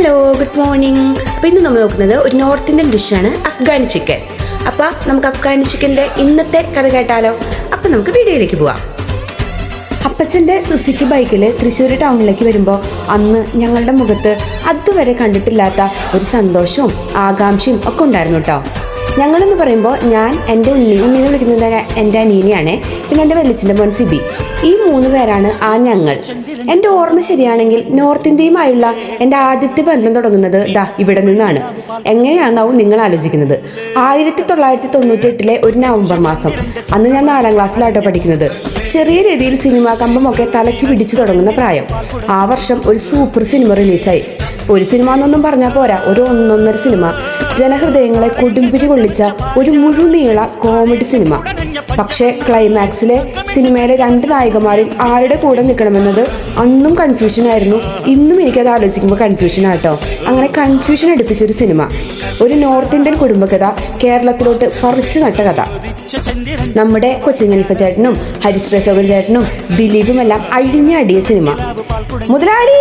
Hello good morning അപ്പോൾ ഇന്ന് നമ്മൾ നോക്കുന്നത് ഒരു നോർത്ത് ഇന്ത്യൻ ഡിഷാണ് അഫ്ഗാനി ചിക്കൻ അപ്പോൾ നമുക്ക് അഫ്ഗാനി ചിക്കന്റെ ഇന്നത്തെ കഥ കേട്ടാലോ? അപ്പോൾ നമുക്ക് വീഡിയോയിലേക്ക് പോവാം. അപ്പച്ചന്റെ സുസിക്ക് ബൈക്കിൽ തൃശ്ശൂർ ടൗണിലേക്ക് വരുമ്പോൾ അന്ന് ഞങ്ങളുടെ മുഖത്ത് അതുവരെ കണ്ടിട്ടില്ലാത്ത ഒരു സന്തോഷവും ആകാംക്ഷയും ഒക്കെ ഉണ്ടായിരുന്നു കേട്ടോ ഞങ്ങളെന്ന് പറയുമ്പോൾ ഞാൻ എന്റെ ഉള്ളി ഉണ്ണി വിളിക്കുന്നത് എന്റെ അനീനിയാണ് പിന്നെ എന്റെ വെല്ലിച്ചിന്റെ മോൻ സിബി. ഈ മൂന്ന് പേരാണ് ആ ഞങ്ങൾ. എന്റെ ഓർമ്മ ശരിയാണെങ്കിൽ നോർത്ത് ഇന്ത്യയുമായുള്ള എന്റെ ആദ്യത്തെ ബന്ധം തുടങ്ങുന്നത് ദാ ഇവിടെ നിന്നാണ്. എങ്ങനെയാണെന്നാവും നിങ്ങൾ ആലോചിക്കുന്നത്. ആയിരത്തി തൊള്ളായിരത്തി തൊണ്ണൂറ്റി ഒരു നവംബർ മാസം. അന്ന് ഞാൻ നാലാം ക്ലാസ്സിലാട്ടോ പഠിക്കുന്നത്. ചെറിയ രീതിയിൽ സിനിമ കമ്പമൊക്കെ തലയ്ക്ക് പിടിച്ചു തുടങ്ങുന്ന പ്രായം. ആ വർഷം ഒരു സൂപ്പർ സിനിമ റിലീസായി. ഒരു സിനിമ എന്നൊന്നും പറഞ്ഞാൽ പോരാ. ഒരു ഒന്നൊന്നര സിനിമ. ജനഹൃദയങ്ങളെ കൊടുമ്പിരി കൊള്ളിച്ച ഒരു മുഴുനീള കോമഡി സിനിമ. പക്ഷേ ക്ലൈമാക്സിലെ സിനിമയിലെ രണ്ട് നായകന്മാരിൽ ആരുടെ കൂടെ നിൽക്കണമെന്നത് അന്നും കൺഫ്യൂഷൻ ആയിരുന്നു. ഇന്നും എനിക്കത് ആലോചിക്കുമ്പോൾ കൺഫ്യൂഷൻ ആട്ടോ അങ്ങനെ കൺഫ്യൂഷൻ അടുപ്പിച്ചൊരു സിനിമ. ഒരു നോർത്ത് ഇന്ത്യൻ കുടുംബകഥ കേരളത്തിലോട്ട് പറിച്ചു നട്ട കഥ. നമ്മുടെ കൊച്ചിങ്ങൽഫ ചേട്ടനും ഹരിശ്രീ അശോകൻ ചേട്ടനും ദിലീപുമെല്ലാം അഴിഞ്ഞടിയ സിനിമ. മുതലാളി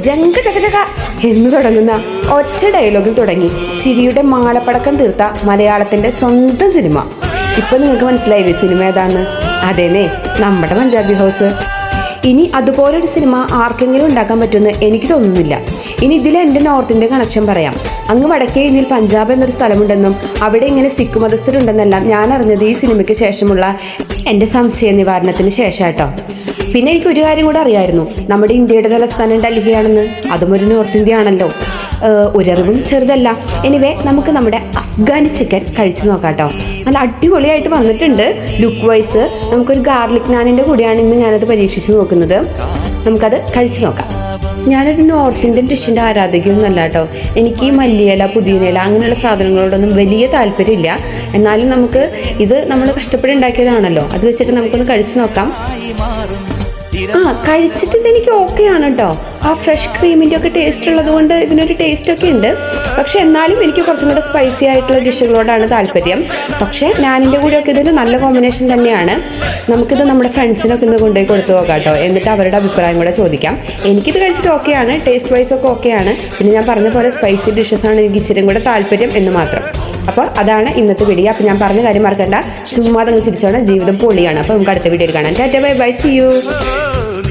ജങ്ക ചക ചക എന്ന് തുടങ്ങുന്ന ഒറ്റ ഡയലോഗിൽ തുടങ്ങി. ചിരിയുടെ മാലപ്പടക്കം തീർത്ത മലയാളത്തിന്റെ സ്വന്തം സിനിമ. ഇപ്പൊ നിങ്ങൾക്ക് മനസ്സിലായില്ലേ സിനിമ ഏതാന്ന്? അതേനെ നമ്മുടെ പഞ്ചാബി ഹൗസ്. ഇനി അതുപോലൊരു സിനിമ ആർക്കെങ്കിലും ഉണ്ടാക്കാൻ പറ്റുമെന്ന് എനിക്ക് തോന്നുന്നില്ല. ഇനി ഇതിൽ എന്റെ നോർത്ത് ഇന്ത്യ കണക്ഷൻ പറയാം. അങ്ങ് വടക്കേ ഇന്ത്യയിൽ പഞ്ചാബ് എന്നൊരു സ്ഥലമുണ്ടെന്നും അവിടെ ഇങ്ങനെ സിഖ് മതസ്ഥരുണ്ടെന്നെല്ലാം ഞാൻ അറിഞ്ഞത് ഈ സിനിമയ്ക്ക് ശേഷമുള്ള എന്റെ സംശയ നിവാരണത്തിന് ശേഷം കേട്ടോ പിന്നെ എനിക്ക് ഒരു കാര്യം കൂടെ അറിയായിരുന്നു. നമ്മുടെ ഇന്ത്യയുടെ തലസ്ഥാനം ഡൽഹിയാണെന്ന്. അതും ഒരു നോർത്ത് ഇന്ത്യ ആണല്ലോ ഒരറിവും ചെറുതല്ല. എനിവേ നമുക്ക് നമ്മുടെ അഫ്ഗാനി ചിക്കൻ കഴിച്ചു നോക്കാം കേട്ടോ നല്ല അടിപൊളിയായിട്ട് വന്നിട്ടുണ്ട്. ലുക്ക് വൈസ് നമുക്കൊരു ഗാർലിക് നാനിന്റെ കൂടെയാണ് ഇന്ന് ഞാനത് പരീക്ഷിച്ച് നോക്കുന്നത്. നമുക്കത് കഴിച്ചു നോക്കാം. ഞാനൊരു നോർത്ത് ഇന്ത്യൻ ഡിഷിന്റെ ആരാധകയൊന്നുമല്ല കേട്ടോ. എനിക്ക് ഈ മല്ലിയില പുതിയനില അങ്ങനെയുള്ള സാധനങ്ങളോടൊന്നും വലിയ താല്പര്യമില്ല. എന്നാലും നമുക്ക് ഇത് നമ്മൾ കഷ്ടപ്പെട്ട് ഉണ്ടാക്കിയതാണല്ലോ. അത് വെച്ചിട്ട് നമുക്കൊന്ന് കഴിച്ചു നോക്കാം. ആ കഴിച്ചിട്ട് ഇതെനിക്ക് ഓക്കെ ആണ് കേട്ടോ ആ ഫ്രഷ് ക്രീമിന്റെ ഒക്കെ ടേസ്റ്റ് ഉള്ളത് കൊണ്ട് ഇതിനൊരു ടേസ്റ്റ് ഒക്കെ ഉണ്ട്. പക്ഷെ എന്നാലും എനിക്ക് കുറച്ചും കൂടെ സ്പൈസി ആയിട്ടുള്ള ഡിഷുകളോടാണ് താല്പര്യം. പക്ഷേ ഞാനിന്റെ കൂടെയൊക്കെ ഇതൊരു നല്ല കോമ്പിനേഷൻ തന്നെയാണ്. നമുക്കിത് നമ്മുടെ ഫ്രണ്ട്സിനൊക്കെ ഇന്ന് കൊണ്ടുപോയി കൊടുത്തു നോക്കാം കേട്ടോ എന്നിട്ട് അവരുടെ അഭിപ്രായം കൂടെ ചോദിക്കാം. എനിക്കിത് കഴിച്ചിട്ട് ഓക്കെയാണ് ടേസ്റ്റ് വൈസ് ഒക്കെ ഓക്കെയാണ് പിന്നെ ഞാൻ പറഞ്ഞ പോലെ സ്പൈസി ഡിഷസ് ആണ് എനിക്ക് ഇച്ചിരി കൂടെ താല്പര്യം എന്ന് മാത്രം. അപ്പോൾ അതാണ് ഇന്നത്തെ വീഡിയോ അപ്പോൾ ഞാൻ പറഞ്ഞ കാര്യം മറക്കണ്ട. ചുമ്മാതങ്ങ് ചിരിച്ചോണം. ജീവിതം പൊളിയാണ്. അപ്പോൾ നമുക്ക് അടുത്ത വീഡിയോയിൽ കാണാം. Tata bye bye. See you love